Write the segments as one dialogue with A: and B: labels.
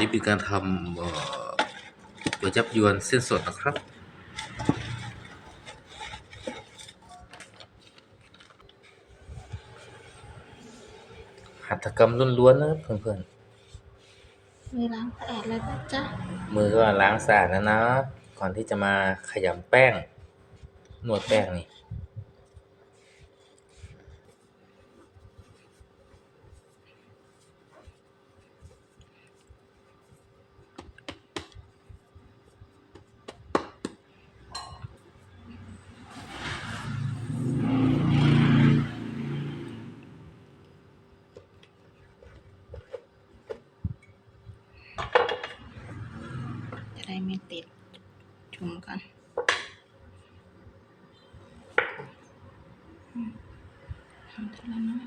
A: นี่เป็นการทำเอ่อก๋วยจับยวนเส้นสดนะครับ หัตถกรรมล้วนๆนะครับเพื่อน
B: มือล้างสะอาดแล้วนะจ๊ะ
A: ๆมือก็ล้างสะอาดแล้วนะ ก่อนที่จะมาขยำแป้ง นวดแป้งนี่
B: ติดจุ่มก่อนทำทีละน้อย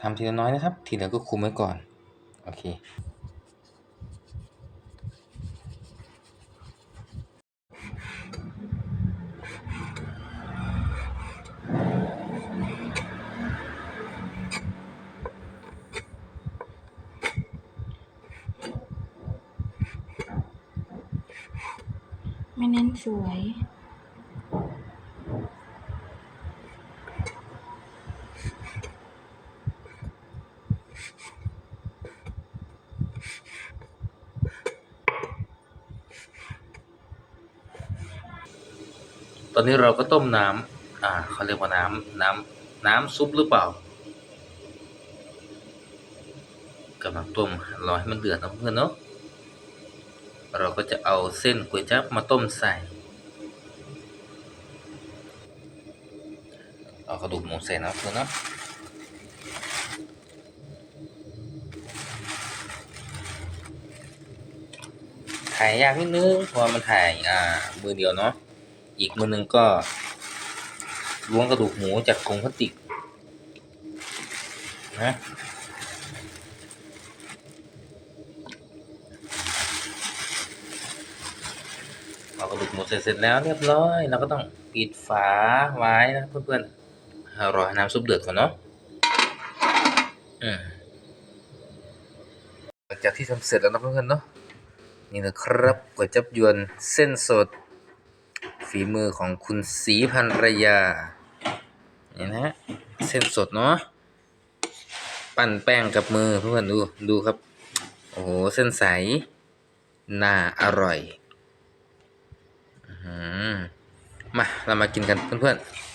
A: ทำทีละน้อยนะครับ ทีเหลือก็คุมไว้ก่อน โอเค
B: ไม่เน้นสวย
A: ตอนนี้เราก็ต้มน้ำ อ่าเขาเรียกว่าน้ำ น้ำ น้ำซุปหรือเปล่ากำลังต้มรอให้มันเดือดนะเพื่อนเนาะ เราก็จะเอาเส้นก๋วยจั๊บมาต้มใส่ เอากระดูกหมูใส่นะเพื่อนนะถ่ายยากนิดนึงเพราะมันถ่ายอ่ามือเดียวเนาะอีกมือหนึงก็ล้วงกระดูกหมูจากกรงพลาสติกนะเอา กระดูกหมูเสร็จเสร็จแล้วเรียบร้อยเราก็ต้องปิดฝาไว้นะเพื่อนๆรอให้น้ำซุปเดือดก่อนเนาะหลังจากที่ทำเสร็จแล้วนะเพื่อนๆเนาะนี่นะครับก๋วยจับยวนเส้นสด ฝีมือของคุณศรีพันรยานี่นะ เส้นสดเนาะปั้นแป้งกับมือเพื่อนๆดูดูครับ โอ้โห เส้นใส น่าอร่อย มาเรามากินกันเพื่อนๆ